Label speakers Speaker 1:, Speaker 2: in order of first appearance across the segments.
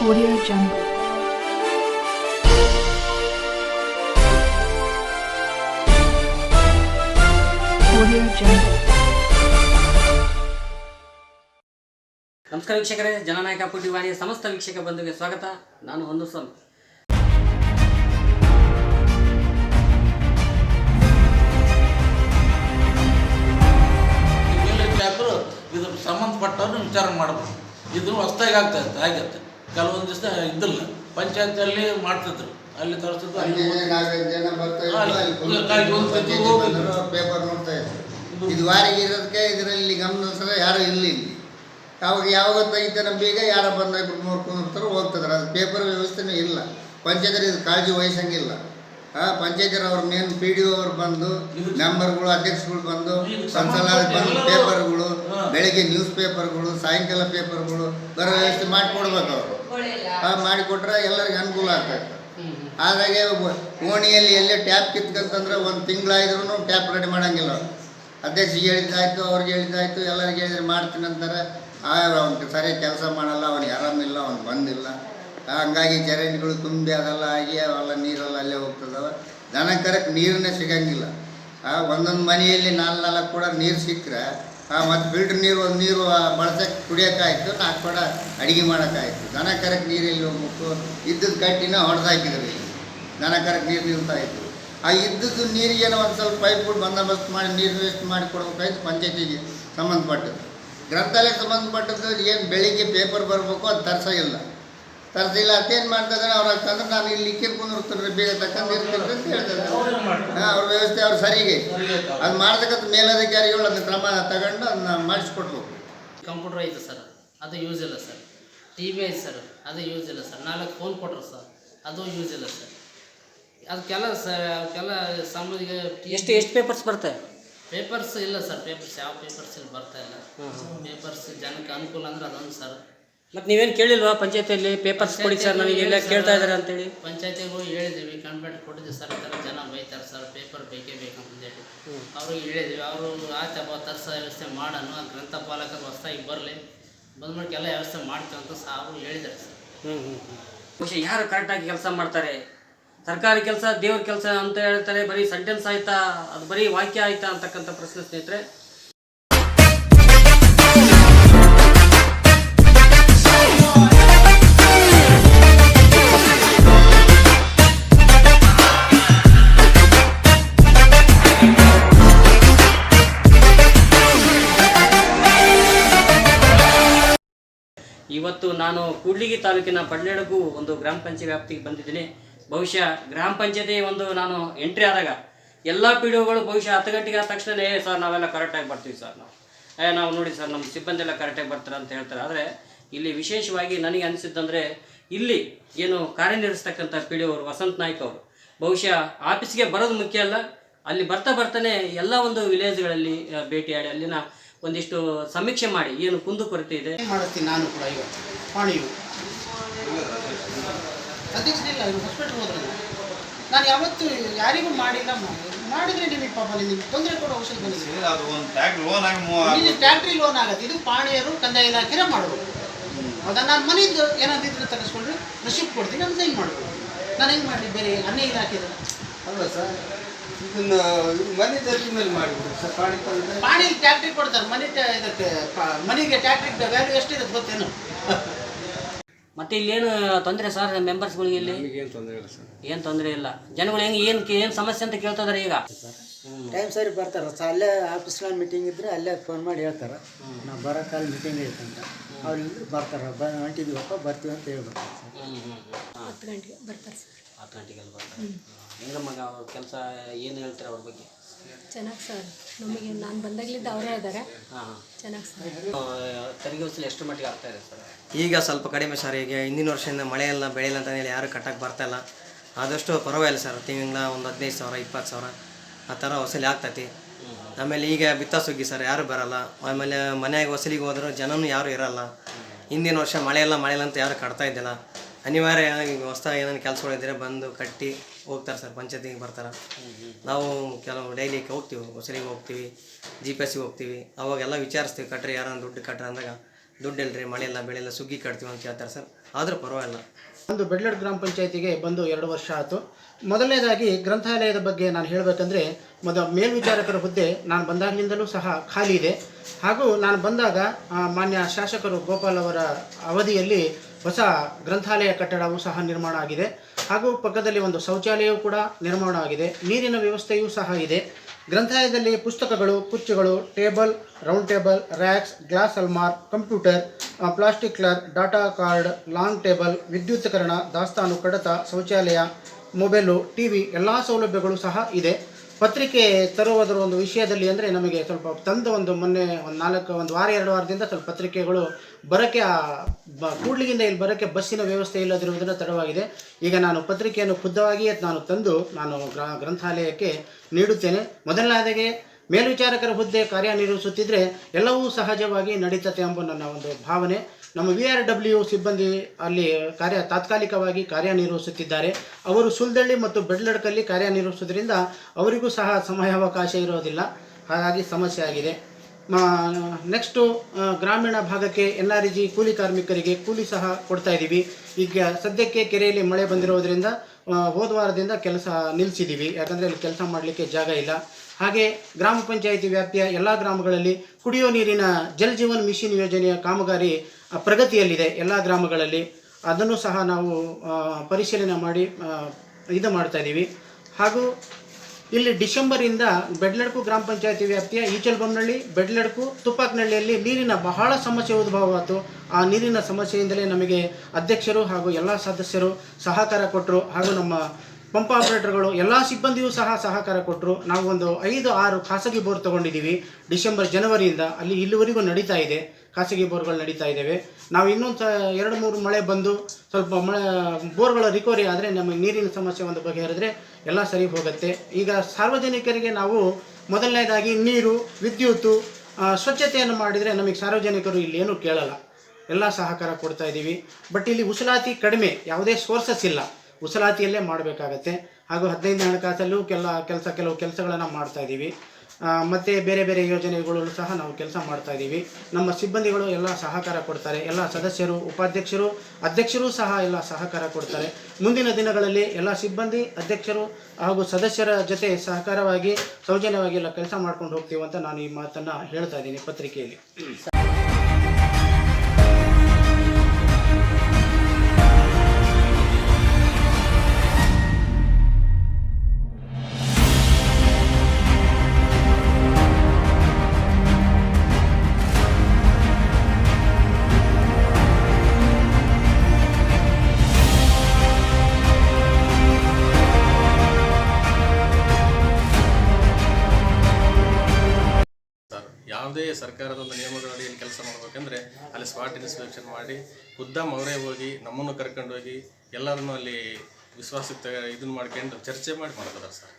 Speaker 1: Audio Jungle. Audio Jungle.
Speaker 2: ನಮಸ್ಕಾರ ವೀಕ್ಷಕರೇ ಜನನಾಯಕ ಪುಟಿವಾಣಿಯ ಸಮಸ್ತ ವೀಕ್ಷಕ ಬಂಧುಗೆ ಸ್ವಾಗತ ನಾನು ಒಂದು ಸ್ವಾಮಿ
Speaker 3: ಸಂಬಂಧಪಟ್ಟವ್ರನ್ನ ವಿಚಾರ ಮಾಡಬೇಕು ಇದು ಹೊಸ್ದಾಗಿ ಆಗ್ತಾ ಇತ್ತು ಆಗಿತ್ತು ಕೆಲವೊಂದು ದಿವಸ ಇದ್ದಿಲ್ಲ. ಪಂಚಾಯತಿಯಲ್ಲಿ ಮಾಡ್ತಿದ್ರು. ಅಲ್ಲಿ.
Speaker 4: ಬಂದರು, ಪೇಪರ್ ನೋಡ್ತಾ ಇದ್ರು. ಇದು ವಾರಿಗೆ ಇರೋದಕ್ಕೆ ಇದರಲ್ಲಿ ಗಮನಿಸಿದ್ರೆ ಯಾರು ಇಲ್ಲ ಅವಾಗ ಯಾವಾಗ ತೆಗಿತಾನ ಬೇಗ ಯಾರ ಬಂದಾಗ ಬಿಟ್ಟು ನೋಡ್ಕೊಂಡು ಹೋಗ್ತಿದ್ರು. ಅದು ಪೇಪರ್ ವ್ಯವಸ್ಥೆನೂ ಇಲ್ಲ. ಪಂಚಾಯತ್ರಿ ಇದು ಕಾಳಜಿ ವಹಿಸಂಗಿಲ್ಲ. ಆ ಪಂಚಾಯತರ ಅವ್ರ ಮೇನ್ ಪಿ ಡಿ ಅವ್ರು ಬಂದು ಮೆಂಬರ್ಗಳು ಅಧ್ಯಕ್ಷಗಳು ಬಂದು ಸಂಸದ ಬಂದು ಪೇಪರ್ಗಳು ಬೆಳಿಗ್ಗೆ ನ್ಯೂಸ್ ಪೇಪರ್ಗಳು ಸಾಯಂಕಾಲ ಪೇಪರ್ಗಳು ಬರೋ ವ್ಯವಸ್ಥೆ ಮಾಡಿಕೊಡ್ಬೇಕು ಅವರು. ಮಾಡಿಕೊಟ್ರೆ ಎಲ್ಲರಿಗೂ ಅನುಕೂಲ ಆಗ್ತೈತೆ. ಆದಾಗೆ ಓಣಿಯಲ್ಲಿ ಎಲ್ಲೇ ಟ್ಯಾಪ್ ಕಿತ್ಕಂತಂದ್ರೆ ಒಂದು ತಿಂಗಳಾದ್ರೂ ಟ್ಯಾಪ್ ರೆಡಿ ಮಾಡಂಗಿಲ್ಲ ಅಧ್ಯಕ್ಷಿಗೆ ಹೇಳಿದ್ದಾಯ್ತು ಅವ್ರಿಗೆ ಹೇಳಿದ್ದಾಯ್ತು ಎಲ್ಲರಿಗೆ ಹೇಳಿದ್ರೆ ಮಾಡ್ತೀನಿ ಅಂತಾರೆ. ಅವ್ನು ಸರಿ ಕೆಲಸ ಮಾಡಲ್ಲ ಅವ್ನಿಗೆ ಆರಾಮಿಲ್ಲ ಅವ್ನು ಬಂದಿಲ್ಲ. ಹಂಗಾಗಿ ಚರಂಡಿಗಳು ತುಂಬಿ ಅದೆಲ್ಲ ಆಗಿ ಅವೆಲ್ಲ ನೀರೆಲ್ಲ ಅಲ್ಲೇ ಹೋಗ್ತದವ. ದನ ಕರೆಕ್ಟ್ ನೀರನ್ನೇ ಸಿಗಂಗಿಲ್ಲ. ಆ ಒಂದೊಂದು ಮನೆಯಲ್ಲಿ ನಾಲ್ಕು ನಾಲ್ಕು ಕೂಡ ನೀರು ಸಿಕ್ಕರೆ ಮತ್ತು ಫಿಲ್ಟ್ರ್ ನೀರು ನೀರು ಬಳಸಕ್ಕೆ ಕುಡಿಯೋಕ್ಕಾಯಿತು ನಾಲ್ಕು ಕೂಡ ಅಡುಗೆ ಮಾಡೋಕ್ಕಾಯ್ತು ದನ ಕರಕ್ಕೆ ನೀರು ಹೋಗ್ಬೇಕು? ಕಟ್ಟಿನ ಹೊಡೆದಾಕಿದ್ರು ಇಲ್ಲಿ. ದನ ಕರಕ್ಕೆ ನೀರು ನಿಲ್ತಾ ಇತ್ತು ಆ ಇದ್ದದ್ದು ನೀರಿಗೇನೋ ಒಂದು ಸ್ವಲ್ಪ ಪೈಪ್ಗಳು ಬಂದೋಬಸ್ತ್ ಮಾಡಿ, ನೀರು ವೇಸ್ಟ್ ಮಾಡಿ ಕೊಡ್ಬೇಕಾಯ್ತು, ಪಂಚಾಯತಿಗೆ ಸಂಬಂಧಪಟ್ಟದ್ದು. ಗ್ರಂಥಾಲಯಕ್ಕೆ ಸಂಬಂಧಪಟ್ಟದ್ದು ಏನು ಬೆಳಿಗ್ಗೆ ಪೇಪರ್ ಬರಬೇಕು ಅದು ತರ್ಸೋಗಿಲ್ಲ ತರ್ಸಿಲ್ಲ ಅದೇನು ಮಾಡ್ತಿದ್ದಾರೆ ಅವ್ರು ತಂದ್ರೆ ನಾನು ಇಲ್ಲಿ ಇಕ್ಕಿ ಕುಂದಿರ್ತೀನಿ ಬೇಗ ತಕ್ಕಂತ ಇರ್ತೀನಿ ಅಂತ ಹೇಳ್ತಾರೆ ಹಾಂ ಅವ್ರ ವ್ಯವಸ್ಥೆ ಅವ್ರು ಸರಿಗೆ. ಅದು ಮಾಡ್ತಕ್ಕಂಥ ಮೇಲಧಿಕಾರಿಗಳು ಅದನ್ನ ಕ್ರಮ ತಗೊಂಡು ಅದನ್ನ ಮಾಡಿಸ್ಕೊಡ್ಬೇಕು
Speaker 5: ಕಂಪ್ಯೂಟರ್ ಐತೆ ಸರ್ ಅದು ಯೂಸ್ ಇಲ್ಲ ಸರ್. ಟಿ ವಿ ಐತೆ ಸರ್ ಅದು ಯೂಸ್ ಇಲ್ಲ ಸರ್. ನಾಲ್ಕು ಫೋನ್ ಕೊಟ್ರು ಸರ್ ಅದು ಯೂಸ್ ಇಲ್ಲ ಸರ್. ಅದಕ್ಕೆಲ್ಲ ಸರ್ ಅದಕ್ಕೆಲ್ಲ ಸಂಬಂಧಿಗೆ
Speaker 2: ಎಷ್ಟು ಎಷ್ಟು ಪೇಪರ್ಸ್ ಬರ್ತವೆ?
Speaker 5: ಪೇಪರ್ಸ್ ಇಲ್ಲ ಸರ್ ಪೇಪರ್ಸ್ ಯಾವ ಪೇಪರ್ಸ್ ಇಲ್ಲಿ ಬರ್ತಾ ಇಲ್ಲ. ಪೇಪರ್ಸ್ ಜನಕ್ಕೆ ಅನುಕೂಲ ಅಂದ್ರೆ ಅದೊಂದು ಸರ್.
Speaker 2: ಮತ್ತು ನೀವೇನು ಕೇಳಿಲ್ವಾ? ಪಂಚಾಯತಿಯಲ್ಲಿ ಪೇಪರ್ಸ್ ಕೊಡಿ ಸರ್ ನನಗೆ ಎಲ್ಲ ಕೇಳ್ತಾ ಇದ್ದಾರೆ ಅಂತೇಳಿ.
Speaker 5: ಪಂಚಾಯತಿಗೂ ಹೇಳಿದ್ದೀವಿ ಕಂಪ್ಲೇಂಟ್ ಕೊಟ್ಟಿದ್ದೀವಿ ಸರ್ ಈ ಥರ ಜನ ಬೈತಾರೆ ಸರ್ ಪೇಪರ್ ಬೇಕೇ ಬೇಕಂತೇಳಿ ಅವ್ರಿಗೆ ಹೇಳಿದ್ವಿ ಅವರು ಆಯ್ತಪ್ಪ ತರ್ಸ ವ್ಯವಸ್ಥೆ ಮಾಡೋಣ ಗ್ರಂಥಪಾಲಕರು ಹೊಸ್ದಾಗಿ ಬರಲಿ. ಬಂದ್ಬಿಟ್ಟು ಎಲ್ಲ ವ್ಯವಸ್ಥೆ ಮಾಡ್ತೀವಿ ಅಂತ ಸಹ ಅವರು ಹೇಳಿದ್ದಾರೆ ಸರ್
Speaker 2: ಹ್ಞೂ ಹ್ಞೂ ಬಹುಶಃ ಯಾರು ಕರೆಕ್ಟಾಗಿ ಕೆಲಸ ಮಾಡ್ತಾರೆ? ಸರ್ಕಾರಿ ಕೆಲಸ ದೇವ್ರ ಕೆಲಸ ಅಂತ ಹೇಳ್ತಾರೆ ಬರೀ ಸೆಂಟೆನ್ಸ್ ಆಯ್ತಾ? ಅದು ಬರೀ ವಾಕ್ಯ ಆಯ್ತಾ ಅಂತಕ್ಕಂಥ ಪ್ರಶ್ನೆ ಸ್ನೇಹಿತರೆ. ನಾನು ಕೂಡ್ಲಿಗಿ ತಾಲೂಕಿನ ಪಡ್ಲೇಡಗು ಒಂದು ಗ್ರಾಮ ಪಂಚಾಯತ್ ವ್ಯಾಪ್ತಿಗೆ ಬಂದಿದ್ದೀನಿ. ಬಹುಶಃ ಗ್ರಾಮ ಪಂಚಾಯತಿ ಒಂದು ನಾನು ಎಂಟ್ರಿ ಆದಾಗ ಎಲ್ಲ ಪಿ ಡಿ ಒಗಳು ಬಹುಶಃ ಹತ್ತು ಗಂಟೆಗೆ ಆದ ತಕ್ಷಣ ಏ ಸರ್, ನಾವೆಲ್ಲ ಕರೆಕ್ಟಾಗಿ ಬರ್ತೀವಿ ಸರ್ ನಾವು. ಏ, ನಾವು ನೋಡಿ ಸರ್, ನಮ್ಮ ಸಿಬ್ಬಂದಿ ಎಲ್ಲ ಕರೆಕ್ಟಾಗಿ ಬರ್ತಾರೆ ಅಂತ ಹೇಳ್ತಾರೆ. ಆದರೆ ಇಲ್ಲಿ ವಿಶೇಷವಾಗಿ ನನಗೆ ಅನಿಸಿದ್ದಂದರೆ, ಇಲ್ಲಿ ಏನು ಕಾರ್ಯನಿರ್ವಹಿಸ್ತಕ್ಕಂಥ ಪಿ ಡಿ ಅವರು ವಸಂತ ನಾಯ್ಕ ಅವರು, ಬಹುಶಃ ಆಫೀಸ್ಗೆ ಬರೋದು ಮುಖ್ಯ ಅಲ್ಲ, ಅಲ್ಲಿ ಬರ್ತಾ ಬರ್ತಾನೆ ಎಲ್ಲ ಒಂದು ವಿಲೇಜ್ಗಳಲ್ಲಿ ಭೇಟಿಯಾಡಿ ಅಲ್ಲಿನ ಒಂದಿಷ್ಟು ಸಮೀಕ್ಷೆ ಮಾಡಿ ಏನು ಕುಂದು ಕೊರತೆ
Speaker 6: ಇದೆ. ಮಾಡ್ತೀನಿ ನಾನು ಕೂಡ ಇವತ್ತು ಪಾಣಿಯು. ಅಧ್ಯಕ್ಷರಿಲ್ಲ ಇವರು ಹಾಸ್ಪಿಟ್ಲ್ ಹೋದ್ರೆ ನಾನು ಯಾವತ್ತೂ ಯಾರಿಗೂ ಮಾಡಿಲ್ಲ ಮಾಡಿ- ಮಾಡಿದ್ರೆ ನಿಮಗೆ ಪಾಪ ನಿಮಗೆ ತೊಂದರೆ ಕೊಡೋ ಔಷಧ ಬಂದಿದೆ. ಟ್ಯಾಕ್ಟ್ರಿ ಲೋನ್ ಆಗುತ್ತೆ. ಇದು ಪಾಣಿಯರು ಕಂದಾಯ ಇಲಾಖೆ ಮಾಡೋದು ಹೌದಾ ನಾನು ಮನೆಯಿಂದ ಏನಾದಿದ್ರೆ ತರಿಸ್ಕೊಂಡ್ರೆ ರಿಸಿಪ್ಟ್ ಕೊಡ್ತೀನಿ ನಾನು ಸೈನ್ ಮಾಡ್ಬೋದು. ನಾನು ಹೆಂಗೆ ಮಾಡಲಿ ಬೇರೆ ಅನ್ಯ ಇಲಾಖೆ
Speaker 7: ಅಲ್ಲ ಸರ್ ಇದನ್ನ ಮನೆ ದರ್ಜಿ ಮೇಲೆ ಮಾಡಿಬಿಡಿ ಸರ್ ಪಾಣಿ
Speaker 6: ಟ್ಯಾಕ್ಟ್ರಿ ಕೊಡ್ತಾರೆ ಮನೆ ಟ್ಯಾ- ಇದಕ್ಕೆ ಪ- ಮನೆಗೆ ಟ್ಯಾಕ್ಟ್ರಿ ವ್ಯಾಲ್ಯೂ ಎಷ್ಟಿರುತ್ತೆ ಗೊತ್ತೇನು?
Speaker 2: ಮತ್ತೆ ಏನು ತೊಂದರೆ ಸರ್ ಮೆಂಬರ್ಸ್ಗಳಿಗೆ ಇಲ್ಲಿ?
Speaker 7: ಏನು ತೊಂದರೆ ಇಲ್ಲ ಸರ್.
Speaker 2: ಏನು ತೊಂದರೆ ಇಲ್ಲ. ಜನಗಳು ಹೆಂಗೆ ಏನು ಏನು ಸಮಸ್ಯೆ ಅಂತ ಕೇಳ್ತಾ ಇದಾರೆ ಈಗ
Speaker 8: ಟೈಮ್ ಸರಿ ಬರ್ತಾರೆ ಸ ಅಲ್ಲೇ ಆಫೀಸ್ನಲ್ಲಿ ಮೀಟಿಂಗ್ ಇದ್ದರೆ ಅಲ್ಲೇ ಫೋನ್ ಮಾಡಿ ಹೇಳ್ತಾರೆ. ನಾವು ಬರೋ ಕಾಲ ಮೀಟಿಂಗ್ ಅಂತ. ಅವ್ರು ಇಲ್ಲಿ ಬರ್ತಾರೆ. ಬ ಹೊಂಟಿದೀವಪ್ಪ ಬರ್ತೀವಿ ಅಂತ ಹೇಳ್ಬೇಕು
Speaker 2: ಹತ್ತು ಗಂಟೆಗೆ ಬರ್ತಾರೆ ಸರ್. ಹತ್ತು ಗಂಟೆಗೆಲ್ಲ ಬರ್ತಾರೆ. ಹೆಂಗಮ್ಮ ಮಗ ಅವ್ರ ಕೆಲಸ ಏನು ಹೇಳ್ತಾರೆ ಅವ್ರ ಬಗ್ಗೆ?
Speaker 9: ಚೆನ್ನಾಗಿ ಸರ್. ನಮಗೆ ನಾನು ಬಂದಾಗಲಿದ್ದ ಅವರೇ ಇದ್ದಾರೆ ಚೆನ್ನಾಗಿ ಸರ್.
Speaker 2: ತೆರಿಗೆ ವಸೂಲಿ ಎಷ್ಟು ಮಟ್ಟಿಗೆ ಆಗ್ತಾ ಇದೆ ಸರ್?
Speaker 10: ಈಗ ಸ್ವಲ್ಪ ಕಡಿಮೆ ಸರ್ ಈಗ ಹಿಂದಿನ ವರ್ಷದಿಂದ ಮಳೆ ಎಲ್ಲ ಬೆಳೆಯಲ್ಲ ಅಂತ ಹೇಳಿ ಯಾರು ಕಟ್ಟಕ್ಕೆ ಬರ್ತಾಯಿಲ್ಲ ಇಲ್ಲ. ಆದಷ್ಟು ಪರವಾಗಿಲ್ಲ ಸರ್ ತಿಂಗಳ ಒಂದು ಹದಿನೈದು ಸಾವಿರ, ಇಪ್ಪತ್ತು ಸಾವಿರ ಆ ಥರ ವಸೂಲಿ ಆಗ್ತೈತಿ. ಆಮೇಲೆ ಈಗ ಬಿತ್ತ ಸುಗ್ಗಿ ಸರ್ ಯಾರು ಬರಲ್ಲ. ಆಮೇಲೆ ಮನೆಯಾಗ ವಸೂಲಿಗೆ ಹೋದರೂ ಜನನೂ ಯಾರು ಇರಲ್ಲ. ಹಿಂದಿನ ವರ್ಷ ಮಳೆ ಎಲ್ಲ ಮಳೆ ಇಲ್ಲ ಅಂತ ಯಾರು ಕಟ್ತಾ ಇದ್ದಿಲ್ಲ. ಅನಿವಾರ್ಯ ಈಗ ಹೊಸ್ದಾಗಿ ಏನೇನು ಕೆಲಸಗಳಿದ್ರೆ ಬಂದು ಕಟ್ಟಿ ಹೋಗ್ತಾರೆ ಸರ್ ಪಂಚಾಯತಿಗೆ ಬರ್ತಾರೆ. ನಾವು ಕೆಲವು ಡೈಲಿ ಹೋಗ್ತೀವಿ ಹೊಸಲಿಗೆ ಹೋಗ್ತೀವಿ ಜಿ ಪಿ ಎಸ್ಸಿಗೆ ಹೋಗ್ತೀವಿ. ಅವಾಗೆಲ್ಲ ವಿಚಾರಿಸ್ತೀವಿ, ಕಟ್ರಿ ಯಾರನ್ನ ದುಡ್ಡು ಕಟ್ರಿ ಅಂದಾಗ. ದುಡ್ಡು ಇಲ್ರಿ ಮಳೆ ಇಲ್ಲ ಬೆಳೆ ಎಲ್ಲ ಸುಗ್ಗಿ ಕಟ್ತೀವಿ ಅಂತ ಹೇಳ್ತಾರೆ ಸರ್. ಆದರೂ ಪರವಾಗಿಲ್ಲ.
Speaker 6: ಒಂದು ಬೆಡ್ಲಡ್ ಗ್ರಾಮ ಪಂಚಾಯತಿಗೆ ಬಂದು ಎರಡು ವರ್ಷ ಆಯಿತು. ಮೊದಲನೇದಾಗಿ ಗ್ರಂಥಾಲಯದ ಬಗ್ಗೆ ನಾನು ಹೇಳಬೇಕಂದ್ರೆ, ಮೊದ ಮೇಲ್ವಿಚಾರಕರ ಹುದ್ದೆ ನಾನು ಬಂದಾಗಲಿಂದಲೂ ಸಹ ಖಾಲಿ ಇದೆ. ಹಾಗೂ ನಾನು ಬಂದಾಗ ಮಾನ್ಯ ಶಾಸಕರು ಗೋಪಾಲ್ ಅವರ ಅವಧಿಯಲ್ಲಿ ಹೊಸ ಗ್ರಂಥಾಲಯ ಕಟ್ಟಡವು ಸಹ ನಿರ್ಮಾಣ ಆಗಿದೆ. ಹಾಗೂ ಪಕ್ಕದಲ್ಲಿ ಒಂದು ಶೌಚಾಲಯವೂ ಕೂಡ ನಿರ್ಮಾಣ ಆಗಿದೆ. ನೀರಿನ ವ್ಯವಸ್ಥೆಯೂ ಸಹ ಇದೆ. ಗ್ರಂಥಾಲಯದಲ್ಲಿ ಪುಸ್ತಕಗಳು, ಕುರ್ಚಿಗಳು, table, round table racks glass ಅಲ್ಮಾರ್, computer plastic ಕ್ಲರ್, ಡಾಟಾ ಕಾರ್ಡ್, ಲಾಂಗ್ ಟೇಬಲ್, ವಿದ್ಯುತ್ಕರಣ, ದಾಸ್ತಾನು, ಕಡತ, ಶೌಚಾಲಯ, ಮೊಬೈಲು ಟಿ ವಿ ಎಲ್ಲ ಸೌಲಭ್ಯಗಳು ಸಹ ಇದೆ. ಪತ್ರಿಕೆ ತರುವುದರ ಒಂದು ವಿಷಯದಲ್ಲಿ ಅಂದರೆ ನಮಗೆ ಸ್ವಲ್ಪ ತಂದ ಒಂದು ಮೊನ್ನೆ ಒಂದು ನಾಲ್ಕು, ಒಂದು ವಾರ, ಎರಡು ವಾರದಿಂದ ಸ್ವಲ್ಪ ಪತ್ರಿಕೆಗಳು ಬರೋಕ್ಕೆ ಬ, ಕೂಡ್ಲಿಗಿಂದ ಇಲ್ಲಿ ಬರೋಕ್ಕೆ ಬಸ್ಸಿನ ವ್ಯವಸ್ಥೆ ಇಲ್ಲದಿರುವುದರಿಂದ ತಡವಾಗಿದೆ. ಈಗ ನಾನು ಪತ್ರಿಕೆಯನ್ನು ಖುದ್ದವಾಗಿಯೇ ನಾನು ತಂದು, ನಾನು ಗ್ರ, ಗ್ರಂಥಾಲಯಕ್ಕೆ ನೀಡುತ್ತೇನೆ. ಮೊದಲನೇದಾಗಿ ಮೇಲ್ವಿಚಾರಕರ ಹುದ್ದೆ ಕಾರ್ಯನಿರ್ವಹಿಸುತ್ತಿದ್ದರೆ ಎಲ್ಲವೂ ಸಹಜವಾಗಿ ನಡೀತತೆ ಎಂಬ ನನ್ನ ಒಂದು ಭಾವನೆ. ನಮ್ಮ ವಿ ಆರ್ ಡಬ್ಲ್ಯೂ ಸಿಬ್ಬಂದಿ ಅಲ್ಲಿ ಕಾರ್ಯ ತಾತ್ಕಾಲಿಕವಾಗಿ ಕಾರ್ಯನಿರ್ವಹಿಸುತ್ತಿದ್ದಾರೆ. ಅವರು ಸುಲ್ದಳ್ಳಿ ಮತ್ತು ಬೆಡ್ಲಡ್ಕಲ್ಲಿ ಕಾರ್ಯನಿರ್ವಹಿಸೋದ್ರಿಂದ ಅವರಿಗೂ ಸಹ ಸಮಯಾವಕಾಶ ಇರೋದಿಲ್ಲ. ಹಾಗಾಗಿ ಸಮಸ್ಯೆ ಆಗಿದೆ. ನೆಕ್ಸ್ಟು ಗ್ರಾಮೀಣ ಭಾಗಕ್ಕೆ ಎನ್ ಆರ್ ಜಿ ಕೂಲಿ ಕಾರ್ಮಿಕರಿಗೆ ಕೂಲಿ ಸಹ ಕೊಡ್ತಾ ಇದ್ದೀವಿ. ಈಗ ಸದ್ಯಕ್ಕೆ ಕೆರೆಯಲ್ಲಿ ಮಳೆ ಬಂದಿರೋದ್ರಿಂದ ಹೋದ ವಾರದಿಂದ ಕೆಲಸ ನಿಲ್ಲಿಸಿದ್ದೀವಿ ಯಾಕಂದರೆ ಅಲ್ಲಿ ಕೆಲಸ ಮಾಡಲಿಕ್ಕೆ ಜಾಗ ಇಲ್ಲ. ಹಾಗೆ ಗ್ರಾಮ ಪಂಚಾಯಿತಿ ವ್ಯಾಪ್ತಿಯ ಎಲ್ಲ ಗ್ರಾಮಗಳಲ್ಲಿ ಕುಡಿಯೋ ನೀರಿನ ಜಲ್ ಜೀವನ್ ಮಿಷನ್ ಯೋಜನೆಯ ಕಾಮಗಾರಿ ಪ್ರಗತಿಯಲ್ಲಿದೆ ಎಲ್ಲ ಗ್ರಾಮಗಳಲ್ಲಿ. ಅದನ್ನು ಸಹ ನಾವು ಪರಿಶೀಲನೆ ಮಾಡಿ ಇದು ಮಾಡ್ತಾ ಇದ್ದೀವಿ ಹಾಗೂ ಇಲ್ಲಿ ಡಿಸೆಂಬರಿಂದ ಬೆಡ್ಲಡ್ಕು ಗ್ರಾಮ ಪಂಚಾಯತಿ ವ್ಯಾಪ್ತಿಯ ಈಚಲ್ಬೊಮ್ಮನಹಳ್ಳಿ ಬೆಡ್ಲಡ್ಕು ತುಪ್ಪಾಕ್ನಹಳ್ಳಿಯಲ್ಲಿ ನೀರಿನ ಬಹಳ ಸಮಸ್ಯೆ ಉದ್ಭವವಾಯಿತು ಆ ನೀರಿನ ಸಮಸ್ಯೆಯಿಂದಲೇ ನಮಗೆ ಅಧ್ಯಕ್ಷರು ಹಾಗೂ ಎಲ್ಲ ಸದಸ್ಯರು ಸಹಕಾರ ಕೊಟ್ಟರು ಹಾಗೂ ನಮ್ಮ ಪಂಪ್ ಆಪರೇಟರ್ಗಳು, ಎಲ್ಲ ಸಿಬ್ಬಂದಿಯೂ ಸಹ ಸಹಕಾರ ಕೊಟ್ಟರು ನಾವು ಒಂದು ಐದು ಆರು ಖಾಸಗಿ ಬೋರ್ ತಗೊಂಡಿದ್ದೀವಿ. ಡಿಸೆಂಬರ್ ಜನವರಿಯಿಂದ ಅಲ್ಲಿ ಇಲ್ಲಿವರೆಗೂ ನಡೀತಾ ಇದೆ. ಖಾಸಗಿ ಬೋರ್ಗಳು ನಡೀತಾ ಇದ್ದಾವೆ ನಾವು ಇನ್ನೊಂದು ಎರಡು, ಮೂರು ಮಳೆ ಬಂದು ಸ್ವಲ್ಪ ಮಳೆ, ಬೋರ್ಗಳ ರಿಕವರಿ ಆದರೆ ನಮಗೆ ನೀರಿನ ಸಮಸ್ಯೆ ಒಂದು ಬಗೆಹರಿದ್ರೆ ಎಲ್ಲ ಸರಿ ಹೋಗುತ್ತೆ. ಈಗ ಸಾರ್ವಜನಿಕರಿಗೆ ನಾವು ಮೊದಲನೇದಾಗಿ ನೀರು ವಿದ್ಯುತ್ತು ಸ್ವಚ್ಛತೆಯನ್ನು ಮಾಡಿದರೆ ನಮಗೆ ಸಾರ್ವಜನಿಕರು ಇಲ್ಲಿ ಏನೂ ಕೇಳಲ್ಲ. ಎಲ್ಲ ಸಹಕಾರ ಕೊಡ್ತಾ ಇದ್ದೀವಿ. ಬಟ್ ಇಲ್ಲಿ ಉಸಲಾತಿ ಕಡಿಮೆ, ಯಾವುದೇ ಸೋರ್ಸಸ್ ಇಲ್ಲ. ಉಸಲಾತಿಯಲ್ಲೇ ಮಾಡಬೇಕಾಗತ್ತೆ. ಹಾಗೂ ಹದಿನೈದು ಹಣಕಾಸಲ್ಲೂ ಕೆಲ, ಕೆಲಸ, ಕೆಲವು ಕೆಲಸಗಳನ್ನು ಮಾಡ್ತಾ ಇದ್ದೀವಿ. ಮತ್ತೆ ಬೇರೆ ಬೇರೆ ಯೋಜನೆಗಳಲ್ಲೂ ಸಹ ನಾವು ಕೆಲಸ ಮಾಡ್ತಾ ಇದ್ದೀವಿ ನಮ್ಮ ಸಿಬ್ಬಂದಿಗಳು ಎಲ್ಲ ಸಹಕಾರ ಕೊಡ್ತಾರೆ. ಎಲ್ಲ ಸದಸ್ಯರು, ಉಪಾಧ್ಯಕ್ಷರು, ಅಧ್ಯಕ್ಷರು ಸಹ ಎಲ್ಲ ಸಹಕಾರ ಕೊಡ್ತಾರೆ. ಮುಂದಿನ ದಿನಗಳಲ್ಲಿ ಎಲ್ಲ ಸಿಬ್ಬಂದಿ, ಅಧ್ಯಕ್ಷರು ಹಾಗೂ ಸದಸ್ಯರ ಜೊತೆ ಸಹಕಾರವಾಗಿ, ಸೌಜನ್ಯವಾಗಿ ಎಲ್ಲ ಕೆಲಸ ಮಾಡ್ಕೊಂಡು ಹೋಗ್ತೀವಿ ಅಂತ ನಾನು ಈ ಮಾತನ್ನು ಹೇಳ್ತಾ ಇದ್ದೀನಿ ಪತ್ರಿಕೆಯಲ್ಲಿ.
Speaker 11: ಯಾವುದೇ ಸರ್ಕಾರದ ಒಂದು ನಿಯಮಗಳ ಅಡಿಯಲ್ಲಿ ಕೆಲಸ ಮಾಡಬೇಕಂದ್ರೆ ಅಲ್ಲಿ ಸ್ಪಾಟ್ ಇನ್ಸ್ಪೆಕ್ಷನ್ ಮಾಡಿ ಖುದ್ದಾಮ್ ಅವರೇ ಹೋಗಿ ನಮ್ಮನ್ನು ಕರ್ಕೊಂಡು ಹೋಗಿ ಎಲ್ಲರನ್ನೂ ಅಲ್ಲಿ ವಿಶ್ವಾಸಕ್ಕೆ ಇದನ್ನು ಮಾಡ್ಕೊಂಡು ಚರ್ಚೆ ಮಾಡಿ ಮಾಡ್ತಾರೆ ಸರ್?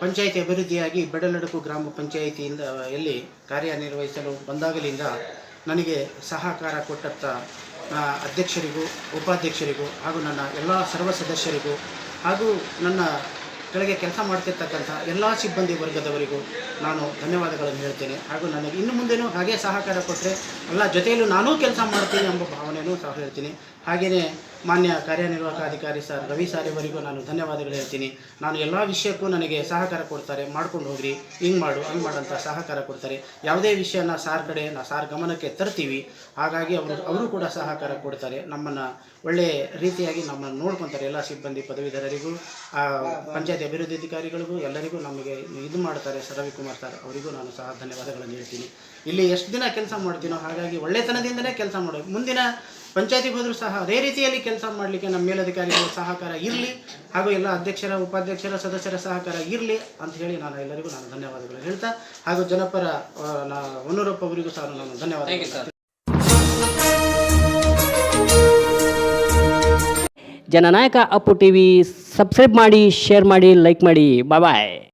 Speaker 6: ಪಂಚಾಯಿತಿ ಅಭಿವೃದ್ಧಿಯಾಗಿ ಬೆಡಲಡಕು ಗ್ರಾಮ ಪಂಚಾಯಿತಿಯಿಂದ ಎಲ್ಲಿ ಕಾರ್ಯನಿರ್ವಹಿಸಲು ಬಂದಾಗಲಿಂದ ನನಗೆ ಸಹಕಾರ ಕೊಟ್ಟಂಥ ಅಧ್ಯಕ್ಷರಿಗೂ, ಉಪಾಧ್ಯಕ್ಷರಿಗೂ ಹಾಗೂ ನನ್ನ ಎಲ್ಲ ಸರ್ವ ಸದಸ್ಯರಿಗೂ ಹಾಗೂ ನನ್ನ ಕೆಳಗೆ ಕೆಲಸ ಮಾಡ್ತಿರ್ತಕ್ಕಂಥ ಎಲ್ಲ ಸಿಬ್ಬಂದಿ ವರ್ಗದವರಿಗೂ ನಾನು ಧನ್ಯವಾದಗಳನ್ನು ಹೇಳ್ತೇನೆ. ಹಾಗೂ ನನಗೆ ಇನ್ನು ಮುಂದೆನೂ ಹಾಗೆ ಸಹಕಾರ ಕೊಟ್ಟರೆ ಎಲ್ಲ ಜೊತೆಯಲ್ಲೂ ನಾನೂ ಕೆಲಸ ಮಾಡ್ತೀನಿ ಎಂಬ ಭಾವನೆಯೂ ಸಹ ಹೇಳ್ತೀನಿ. ಹಾಗೆಯೇ ಮಾನ್ಯ ಕಾರ್ಯನಿರ್ವಾಹಕ ಅಧಿಕಾರಿ ಸರ್ ರವಿ ಸರ್ ಇವರಿಗೂ ನಾನು ಧನ್ಯವಾದಗಳು ಹೇಳ್ತೀನಿ. ನಾನು ಎಲ್ಲ ವಿಷಯಕ್ಕೂ ನನಗೆ ಸಹಕಾರ ಕೊಡ್ತಾರೆ, ಮಾಡ್ಕೊಂಡು ಹೋಗ್ರಿ, ಹಿಂಗೆ ಮಾಡು, ಹಂಗೆ ಮಾಡಂತ ಸಹಕಾರ ಕೊಡ್ತಾರೆ. ಯಾವುದೇ ವಿಷಯನ ಸಾರ್ ಕಡೆ, ನಾ ಸಾರ್ ಗಮನಕ್ಕೆ ತರ್ತೀವಿ. ಹಾಗಾಗಿ ಅವರು ಅವರು ಕೂಡ ಸಹಕಾರ ಕೊಡ್ತಾರೆ. ನಮ್ಮನ್ನು ಒಳ್ಳೆಯ ರೀತಿಯಾಗಿ ನಮ್ಮನ್ನು ನೋಡ್ಕೊತಾರೆ ಎಲ್ಲ ಸಿಬ್ಬಂದಿ ಪದವೀಧರರಿಗೂ ಪಂಚಾಯತ್ ಅಭಿವೃದ್ಧಿ ಅಧಿಕಾರಿಗಳಿಗೂ, ಎಲ್ಲರಿಗೂ ನಮಗೆ ಇದು ಮಾಡ್ತಾರೆ ಸರ್ ರವಿಕುಮಾರ್ ಸರ್ ಅವರಿಗೂ ನಾನು ಸಹ ಧನ್ಯವಾದಗಳನ್ನು ಹೇಳ್ತೀನಿ. ಇಲ್ಲಿ ಎಷ್ಟು ದಿನ ಕೆಲಸ ಮಾಡ್ತೀನೋ ಹಾಗಾಗಿ ಒಳ್ಳೆತನದಿಂದಲೇ ಕೆಲಸ ಮಾಡೋದು ಮುಂದಿನ ಪಂಚಾಯತಿಗೆ ಹೋದರೂ ಸಹ ಅದೇ ರೀತಿಯಲ್ಲಿ ಕೆಲಸ ಮಾಡಲಿಕ್ಕೆ ನಮ್ಮ ಮೇಲಧಿಕಾರಿಗಳ ಸಹಕಾರ ಇರಲಿ ಹಾಗೂ ಎಲ್ಲ ಅಧ್ಯಕ್ಷರ ಉಪಾಧ್ಯಕ್ಷರ ಸದಸ್ಯರ ಸಹಕಾರ ಇರಲಿ ಅಂತ ಹೇಳಿ ನಾನು ಎಲ್ಲರಿಗೂ ನಾನು ಧನ್ಯವಾದಗಳು ಹೇಳ್ತಾ ಹಾಗೂ ಜನಪರ ಹೊನ್ನೂರಪ್ಪ ಅವರಿಗೂ ಸಹ ನಾನು ಧನ್ಯವಾದ
Speaker 2: ಜನನಾಯಕ ಅಪ್ಪು ಟಿವಿ ಸಬ್ಸ್ಕ್ರೈಬ್ ಮಾಡಿ ಶೇರ್ ಮಾಡಿ ಲೈಕ್ ಮಾಡಿ. Bye bye